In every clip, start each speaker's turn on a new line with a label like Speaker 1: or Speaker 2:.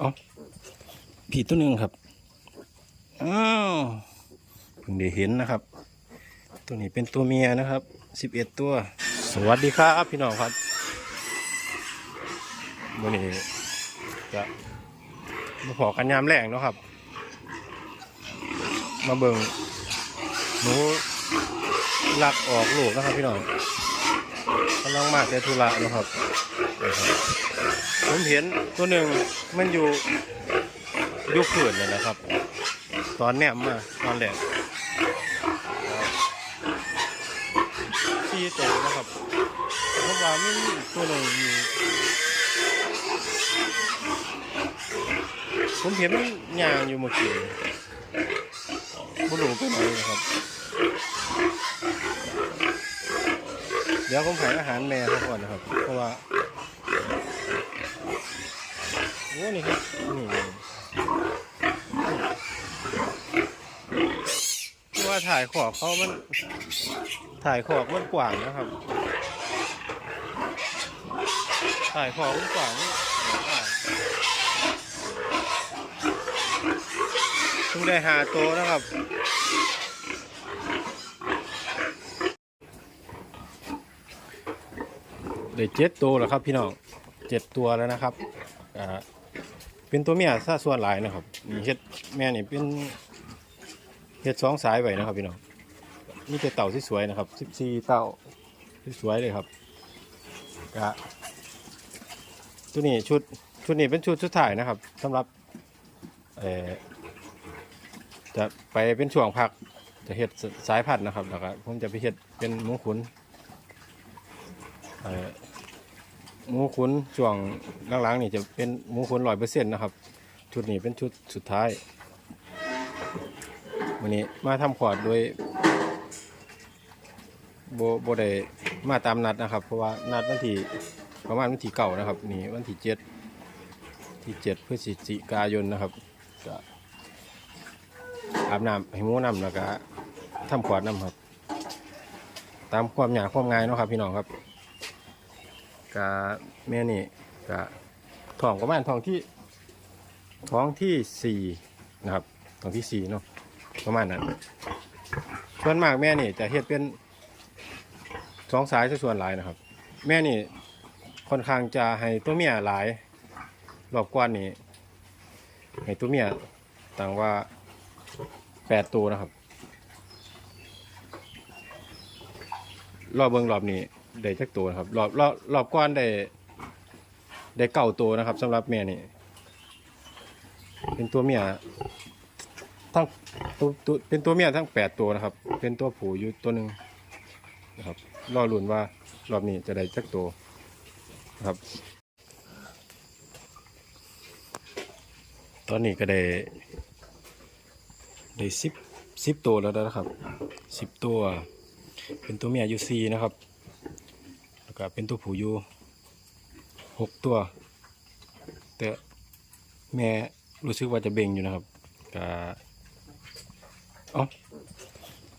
Speaker 1: อ๋อผีตัวหนึ่งครับ อ้าวเพิ่งได้เห็นนะครับ ตัวนี้เป็นตัวเมียนะครับสิบเอ็ดตัว สวัสดีครับพี่น้องครับวันนี้จะมาขอกันยามแรงเนาะครับ มาเบิ่งหนูลักออกลูกนะครับพี่น้องกำลังมากแต่ธุระนะครับ ผมเห็นตัวหนึ่งมันอยู่ยุคขืนเลยนะครับ ตอนแนมมาตอนแรกที่ตัวนะครับเพราะว่าไม่มีตัวหนึ่งอยู่ผมเห็นมันย่างอยู่เมื่อกี้ไม่รู้ไปไหนนะครับ เดี๋ยวผมให้อาหารแม่เขาก่อนนะครับ เพราะว่า โอ้นี่ครับนี่ที่ว่าถ่ายขอบเขามัน ถ่ายขอบมันกว้างนะครับ ถ่ายขอบมันกว้างนี่เพิ่งได้หาตัวนะครับได้เจ็ดตัวแล้วครับพี่น้องเจ็ดตัวแล้วนะครับอ่า เป็นตัวเมียซะส่วนหลายนะครับนี่เฮ็ดแม่นี่เป็นเฮ็ดสองสายไว้นะครับพี่น้องนี่แต่เต่าที่สวยนะครับสิบสี่เต่าที่สวยเลยครับกะตัวนี้ชุดชุดนี้เป็นชุดสุดท้ายนะครับสำหรับเออจะไปเป็นช่วงพักจะเฮ็ดสายพันธุ์นะครับแล้วก็ผมจะไปเฮ็ดเป็นมูขุนเออ หมูขุนช่วงหลังๆนี่จะเป็นหมูขุนร้อยเปอร์เซ็นต์นะครับ ชุดนี้เป็นชุดสุดท้ายวันนี้มาทำขอดโดยโบโบได้มาตามนัดนะครับ เพราะว่านัดวันที่ประมาณวันที่เก่านะครับ นี่วันที่เจ็ดที่เจ็ดพฤศจิกายนนะครับก็อาบน้ำให้หมูน้ำแล้วก็ทำขอดน้ำครับ ตามความอยากความง่ายเนาะครับพี่น้องครับ กะแม่นี่กะท้องประมาณท้องที่ท้องที่สี่นะครับท้องที่สี่เนาะประมาณนั้นส่วนมากแม่นี่จะเฮ็ดเป็นสองสายส่วนหลายนะครับ แม่นี่ค่อนข้างจะให้ตัวเมียหลายรอบกวนนี่ให้ตัวเมียต่างว่าแปดตัวนะครับ รอบเบิงรอบนี้ ได้จักตัวนะครับ รอบรอบรอบก้อนได้ได้เก่าตัวนะครับสำหรับแม่นี่ เป็นตัวเมียทั้งตัวตัวเป็นตัวเมียทั้งแปดตัวนะครับ เป็นตัวผู้อยู่ตัวหนึ่งนะครับรอลุ้นว่ารอบนี้จะได้จักตัวนะครับ ตอนนี้ก็ได้ได้สิบสิบตัวแล้วนะครับสิบตัว เป็นตัวเมียอยู่สี่นะครับ แล้วก็เป็นตัวผู้อยู่หกตัว แต่แม่รู้สึกว่าจะเบ่งอยู่นะครับก็อ๋อ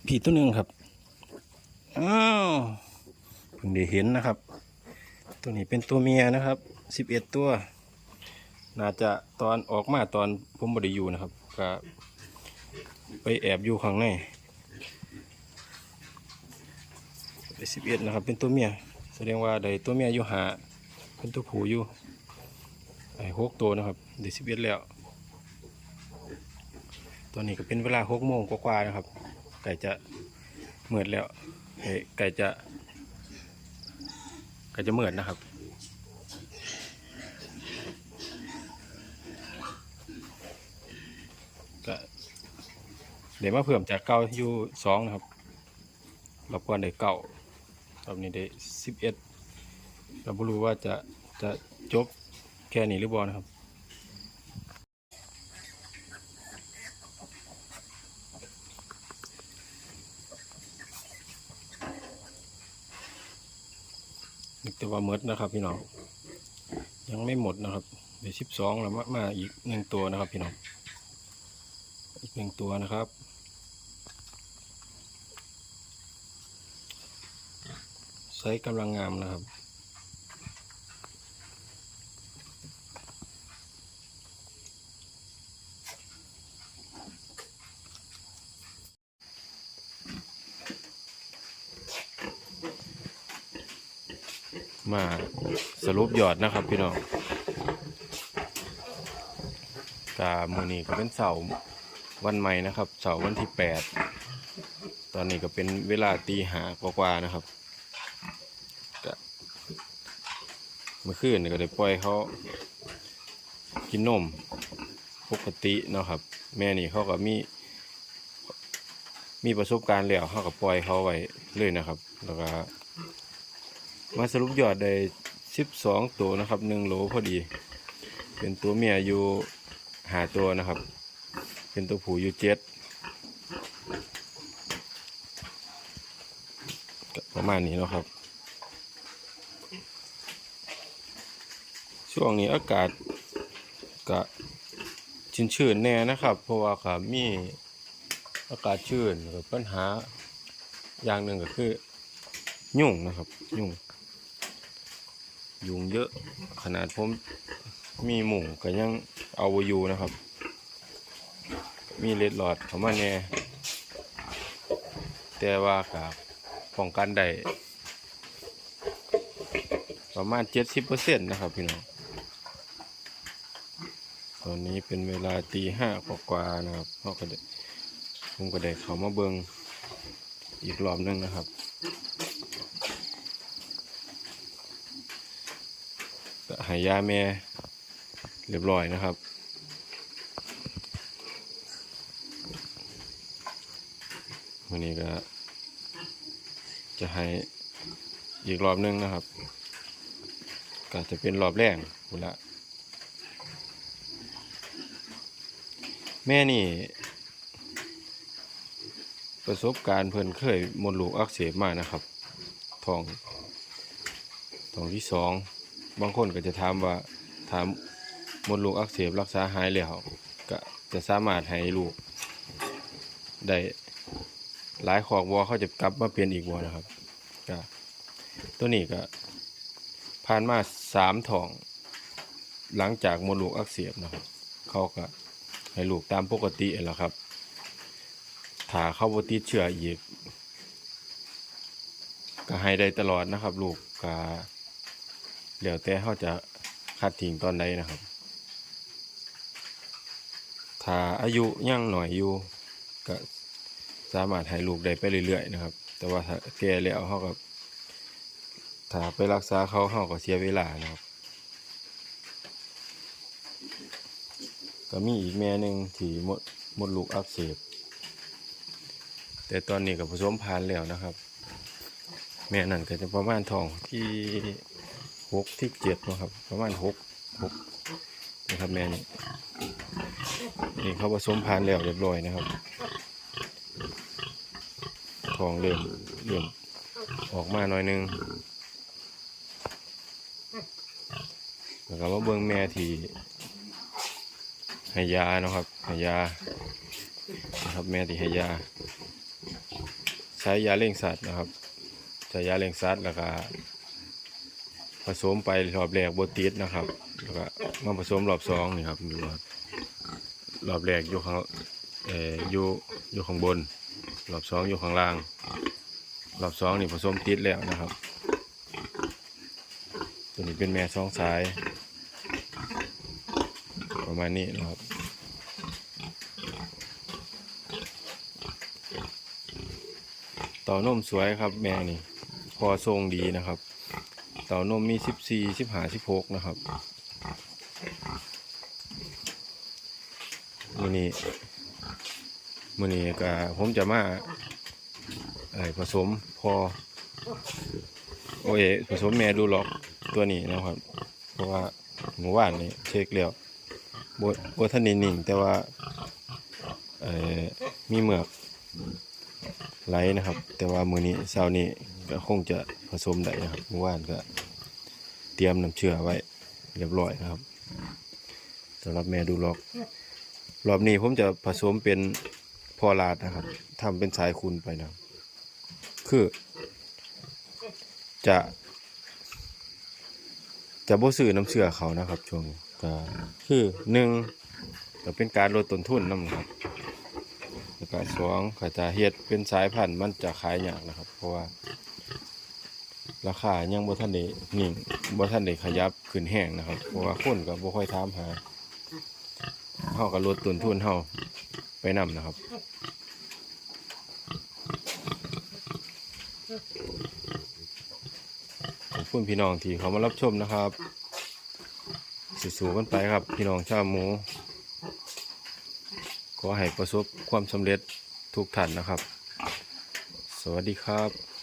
Speaker 1: ผีตัวหนึ่งครับอ้าวเพิ่งได้เห็นนะครับ ตัวนี้เป็นตัวเมียนะครับสิบเอ็ดตัว น่าจะตอนออกมาตอนผมบไดอยู่นะครับก็ไปแอบอยู่ข้างในได้สิบเอ็ดนะครับ เป็นตัวเมีย แสดงว่าได้ตัวเมียอยู่หาเป็นตัวผู้อยู่ไอ้หกตัวนะครับได้สิบเอ็ดแล้วตอนนี้ก็เป็นเวลาหกโมงกว่าๆนะครับ ไก่จะเหมือดแล้วเอ้ไก่จะไก่จะเหมือดนะครับก็เดี๋ยวมาเพิ่มจากเก้าอยู่สองนะครับรอบก่อนได้เก้า รอบนี้ได้สิบเอ็ดเราไม่รู้ว่าจะจะจบแค่นี้หรือเปล่านะครับนึกแต่ว่าหมดนะครับพี่น้องยังไม่หมดนะครับเดี๋ยวสิบสองแล้วมามาอีกหนึ่งตัวนะครับพี่น้องอีกหนึ่งตัวนะครับ ซส์กำลังงามนะครับ มาสรุปยอดนะครับพี่น้องกามือนี้ก็เป็นเสาวันใหม่นะครับ เสาวันที่ 8 ตอนนี้ก็เป็นเวลาตีหากว่าๆนะครับ เมื่อคืนก็ได้ปล่อยเขากินนมปกติเนาะครับ แม่นี่เขาก็มี มีประสบการณ์แล้วเขาก็ปล่อยเขาไว้เลยนะครับ แล้วก็มาสรุปยอดได้สิบสองตัวนะครับหนึ่งโหลพอดี เป็นตัวเมียอยู่หาตัวนะครับ เป็นตัวผู้อยู่เจ็ดประมาณนี้เนาะครับ ช่วงนี้อากาศก็ชื้นๆแน่นะครับ เพราะว่าก็มีอากาศชื้นปัญหาอย่างหนึ่งก็คือ ยุ่งนะครับ ยุ่ง ยุงเยอะขนาดผมมีหมูก็ยังเอาอยู่นะครับ มีเลดหลอดเข้ามาแน่แต่ว่ากับป้องกันได้ประมาณ70%นะครับพี่น้อง ตอนนี้เป็นเวลาตีห้ากว่าๆนะครับเขาก็ได้ผมก็ได้เขามาเบิงอีกรอบหนึงนะครับหายาแม่เรียบร้อยนะครับวันนี้ก็จะให้อีกรอบหนึงนะครับ ก็จะเป็นรอบแรกคุละ แม่นี่ ประสบการณ์เพิ่นเคยมดลูกอักเสบมานะครับท้องท้องที่สองบางคนก็จะถามว่าถามมดลูกอักเสบรักษาหายแล้วก็จะสามารถให้ลูกได้หลายขอกวัวเขาจะกลับมาเปลี่ยนอีกวัวนะครับก็ตัวนี้ก็ผ่านมาสามท้อง หลังจากมดลูกอักเสบนะครับ เขาก็ ให้ลูกตามปกติแหล้วครับ ถ้าเข้าบติดเชื้ออีก ก็ให้ได้ตลอดนะครับ ลูกก็เดี๋ยวแต่เขาจะคัดทิ้งตอนใดนะครับ ถ้าอายุยังหน่อยอยู่ก็สามารถให้ลูกได้ไปเรื่อยๆนะครับ แต่ว่าถ้าแก่แล้วเขาก็ถ้าไปรักษาเขาเขาก็เสียเวลานะครับ ก็มีอีกแม่หนึ่งที่หมดหมดลูกอักเสบ แต่ตอนนี้ก็ผสมพันธุ์แล้วนะครับ แม่นั่นก็จะประมาณทองที่หกที่เจ็ดนะครับ ประมาณหกหกนะครับแม่นี่นี่เขาผสมพันธุ์แล้วเรียบร้อยนะครับทองเริ่มเริ่มออกมาหน่อยนึงแล้วก็มาเบิ่งแม่ที่ ให้ยานะครับให้ยานะครับแม่ที่ให้ยา ใช้ยาเร่งสัตว์นะครับใช้ยาเร่งสัตว์แล้วก็ผสมไปรอบแรกโบติดนะครับแล้วก็มาผสมรอบสองนี่ครับดูครับรอบแรกอยู่ข้างเอ่ออยู่อยู่ข้างบน รอบสองอยู่ข้างล่าง รอบสองนี่ผสมติดแล้วนะครับ ตัวนี้เป็นแม่สองสาย ประมาณนี้นะครับต่อนมสวยครับแม่นี่พอทรงดีนะครับ เต่านมมีสิบสี่สิบห้าสิบหกนะครับมือนี้มือนี้ก็ผมจะมาผสมพอโอเอผสมแม่ดูล็อกตัวนี้นะครับ เพราะว่าหมู่บ้านนี่เช็คแล้ว บบบทันนิ่งแต่ว่าเอ่อมีเหมือกไหลนะครับ แต่ว่ามือนี้เช้านี้ก็คงจะผสมได้นะครับเมื่อวานก็เตรียมน้ำเชื่อไว้เรียบร้อยนะครับสำหรับแม่ดูล็อกรอบนี้ผมจะผสมเป็นพอลาดนะครับทำเป็นสายคุณไปนะคือ จะ จะบ่ซื้อน้ำเชื่อเขานะครับช่วงนี้ ก็คือหนึ่งก็เป็นการลดต้นทุนน้ำครับแล้วก็สองก็จะเฮ็ดเป็นสายพันธุ์มันจะขายยากนะครับ เพราะว่า ราคายังบ่ทันได้นิ่งบ่ทันได้ขยับขึ้นแห้งนะครับ เพราะว่าคนก็บ่ค่อยถามหาเฮาก็ลดต้นทุนเฮาไปนํนะครับขอบคุณพี่น้องที่เขามารับชมนะครับ สู้ๆกันไปครับ พี่น้องชาวหมู ขอให้ประสบความสำเร็จทุกท่านนะครับ สวัสดีครับ